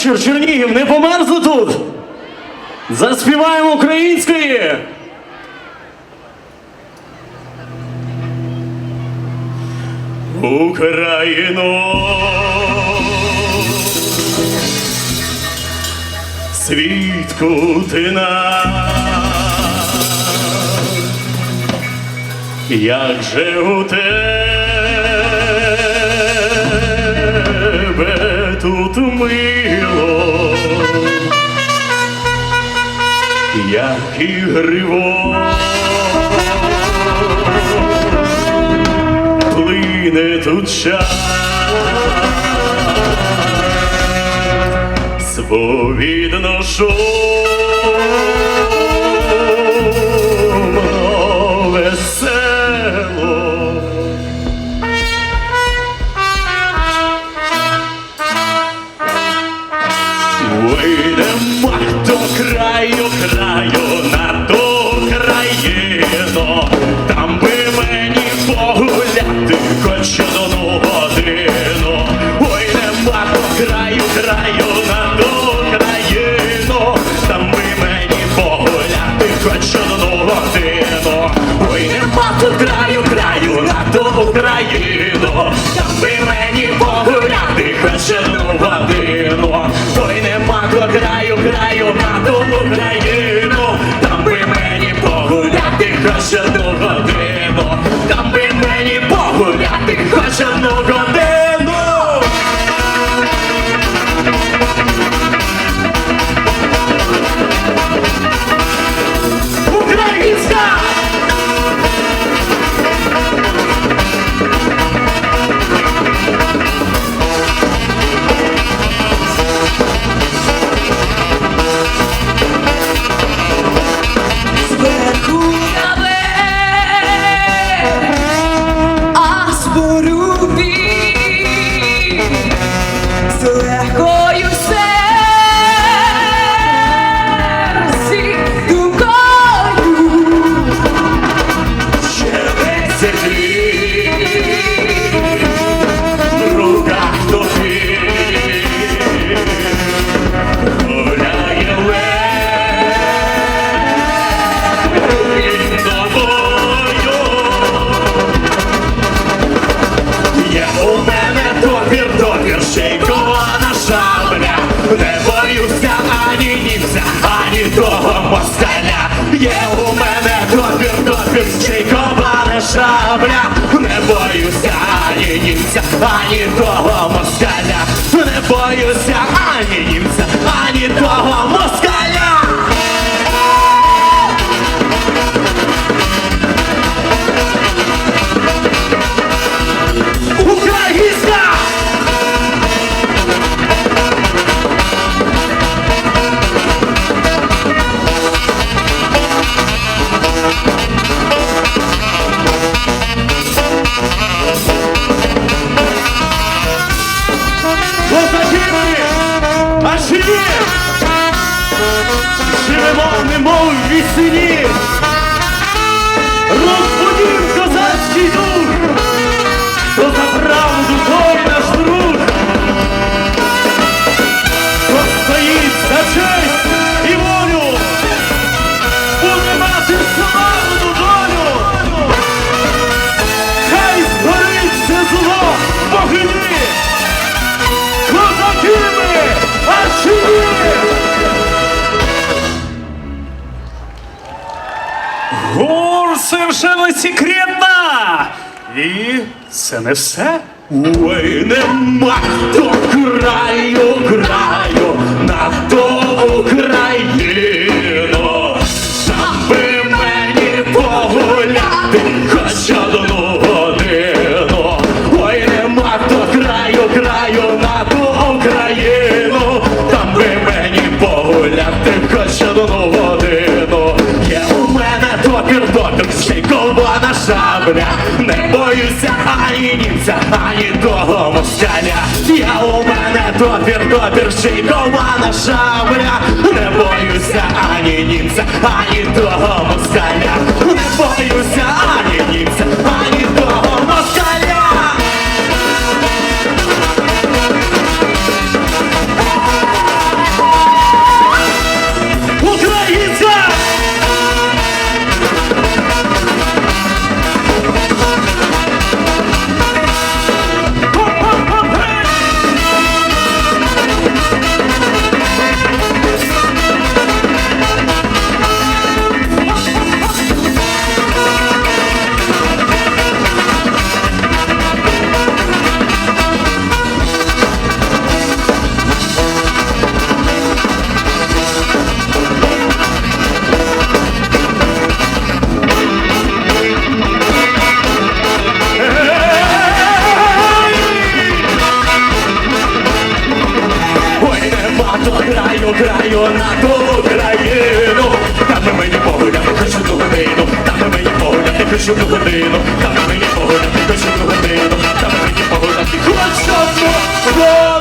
вечір, Чернігів, не померзли тут. Заспіваємо української. Україно. Світку ти нам, як же у тебе. тут мило, як і гриво. Плине тут час. Свобідно шов. краю, краю на ту країну, там би мені погуляти хоч до шабля, не боюся ані німця, ані того москаля, не боюся ані німця. Живемо, немов вісні! совершенно секретно! И це не все. Ой, нема то край! колбана шабля, не боюся ані німця, ані того москаля. Я у мене топір, топірший, колбана шабля, не боюся ані німця, ані того москаля. Граю на ту країну. Там мені погуляти хочу ту годину, там мені погуляти хочу ту годину, там мені погуляти хочу ту годину, там мені погуляти хочу ту годину.